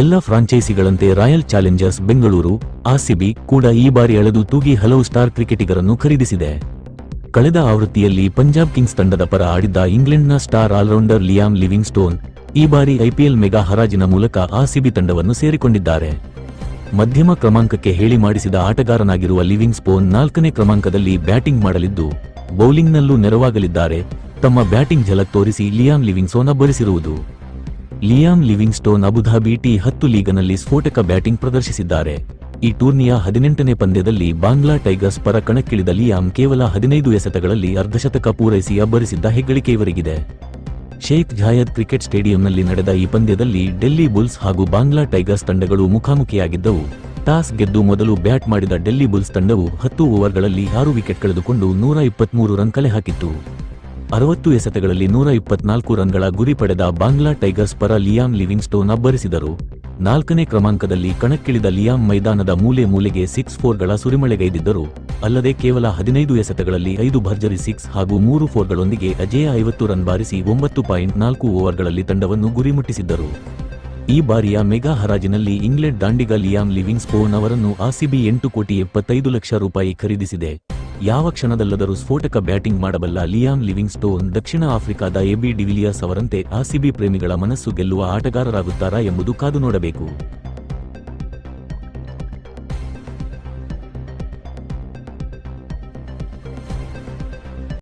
ಎಲ್ಲ ಫ್ರಾಂಚೈಸಿಗಳಂತೆ royal Challengers Bengaluru, RCB ಕೂಡ ಈ ಬಾರಿ ಅಳೆದು ತೂಗಿ ಹಲವು ಸ್ಟಾರ್ ಕ್ರಿಕೆಟಿಗರನ್ನು ಖರೀದಿಸಿದೆ. ಕಳೆದ ಆವೃತ್ತಿಯಲ್ಲಿ ಪಂಜಾಬ್ ಕಿಂಗ್ಸ್ ತಂಡದ ಪರ ಆಡಿದ್ದ ಇಂಗ್ಲೆಂಡ್ನ star allrounder Liam Livingstone ಈ ಬಾರಿ ಐಪಿಎಲ್ ಮೆಗಾ ಹರಾಜಿನ ಮೂಲಕ ಆರ್ಸಿಬಿ ತಂಡವನ್ನು ಸೇರಿಕೊಂಡಿದ್ದಾರೆ. ಮಧ್ಯಮ ಕ್ರಮಾಂಕಕ್ಕೆ ಹೇಳಿ ಮಾಡಿಸಿದ ಆಟಗಾರನಾಗಿರುವ ಲಿವಿಂಗ್ ಸ್ಪೋನ್ ನಾಲ್ಕನೇ ಕ್ರಮಾಂಕದಲ್ಲಿ ಬ್ಯಾಟಿಂಗ್ ಮಾಡಲಿದ್ದು, ಬೌಲಿಂಗ್ನಲ್ಲೂ ನೆರವಾಗಲಿದ್ದಾರೆ. ತಮ್ಮ ಬ್ಯಾಟಿಂಗ್ ಝಲಕ್ ತೋರಿಸಿ Liam Livingstone ಅಬ್ಬರಿಸಿರುವುದು Liam Livingstone Abu Dhabi T ಹತ್ತು ಲೀಗನಲ್ಲಿ ಸ್ಫೋಟಕ ಬ್ಯಾಟಿಂಗ್ ಪ್ರದರ್ಶಿಸಿದ್ದಾರೆ. ಈ ಟೂರ್ನಿಯ ಹದಿನೆಂಟನೇ ಪಂದ್ಯದಲ್ಲಿ ಬಾಂಗ್ಲಾ ಟೈಗರ್ಸ್ ಪರ ಕಣಕ್ಕಿಳಿದ ಲಿಯಾಮ್ ಕೇವಲ ಹದಿನೈದು ಎಸೆತಗಳಲ್ಲಿ ಅರ್ಧಶತಕ ಪೂರೈಸಿ ಅಬ್ಬರಿಸಿದ್ದ ಹೆಗ್ಗಳಿಕೆ ಇವರಿಗಿದೆ ಶೇಖ್ ಜಾಯದ್ ಕ್ರಿಕೆಟ್ ಸ್ಟೇಡಿಯಂನಲ್ಲಿ ನಡೆದ ಈ ಪಂದ್ಯದಲ್ಲಿ ಡೆಲ್ಲಿ ಬುಲ್ಸ್ ಹಾಗೂ ಬಾಂಗ್ಲಾ ಟೈಗರ್ಸ್ ತಂಡಗಳು ಮುಖಾಮುಖಿಯಾಗಿದ್ದವು. ಟಾಸ್ ಗೆದ್ದು ಮೊದಲು ಬ್ಯಾಟ್ ಮಾಡಿದ ಡೆಲ್ಲಿ ಬುಲ್ಸ್ ತಂಡವು ಹತ್ತು ಓವರ್ಗಳಲ್ಲಿ ಆರು ವಿಕೆಟ್ ಕಳೆದುಕೊಂಡು ನೂರ ಇಪ್ಪತ್ಮೂರು ರನ್ ಕಲೆ ಹಾಕಿತ್ತು. ಅರವತ್ತು ಎಸೆತಗಳಲ್ಲಿ ನೂರ ಇಪ್ಪತ್ನಾಲ್ಕು ರನ್ಗಳ ಗುರಿ ಪಡೆದ ಬಾಂಗ್ಲಾ ಟೈಗರ್ಸ್ ಪರ ಲಿಯಾಮ್ ಲಿವಿಂಗ್ಸ್ಟೋನ್ ಅಬ್ಬರಿಸಿದರು. ನಾಲ್ಕನೇ ಕ್ರಮಾಂಕದಲ್ಲಿ ಕಣಕ್ಕಿಳಿದ ಲಿಯಾಮ್ ಮೈದಾನದ ಮೂಲೆ ಮೂಲೆಗೆ ಸಿಕ್ಸ್ ಫೋರ್ಗಳ ಸುರಿಮಳೆಗೈದಿದ್ದರು. ಅಲ್ಲದೆ ಕೇವಲ ಹದಿನೈದು ಎಸೆತಗಳಲ್ಲಿ ಐದು ಭರ್ಜರಿ ಸಿಕ್ಸ್ ಹಾಗೂ ಮೂರು ಫೋರ್ಗಳೊಂದಿಗೆ ಅಜೇಯ ಐವತ್ತು ರನ್ ಬಾರಿಸಿ ಒಂಬತ್ತು ಪಾಯಿಂಟ್ ನಾಲ್ಕು ಓವರ್ಗಳಲ್ಲಿ ತಂಡವನ್ನು ಗುರಿ ಮುಟ್ಟಿಸಿದ್ದರು. ಈ ಬಾರಿಯ ಮೆಗಾ ಹರಾಜಿನಲ್ಲಿ ಇಂಗ್ಲೆಂಡ್ ದಾಂಡಿಗ ಲಿಯಾಮ್ ಲಿವಿಂಗ್ ಸ್ಪೋನ್ ಅವರನ್ನು ಆರ್ಸಿಬಿ ಎಂಟು ಕೋಟಿ ಎಪ್ಪತ್ತೈದು ಲಕ್ಷ ರೂಪಾಯಿ ಖರೀದಿಸಿದೆ. ಯಾವ ಕ್ಷಣದಲ್ಲದರೂ ಸ್ಫೋಟಕ ಬ್ಯಾಟಿಂಗ್ ಮಾಡಬಲ್ಲ ಲಿಯಾಮ್ ಲಿವಿಂಗ್ ಸ್ಟೋನ್ ದಕ್ಷಿಣ ಆಫ್ರಿಕಾದ ಎಬಿ ಡಿವಿಲಿಯರ್ಸ್ ಅವರಂತೆ ಆರ್ಸಿಬಿ ಪ್ರೇಮಿಗಳ ಮನಸ್ಸು ಗೆಲ್ಲುವ ಆಟಗಾರರಾಗುತ್ತಾರಾ ಎಂಬುದು ಕಾದು ನೋಡಬೇಕು.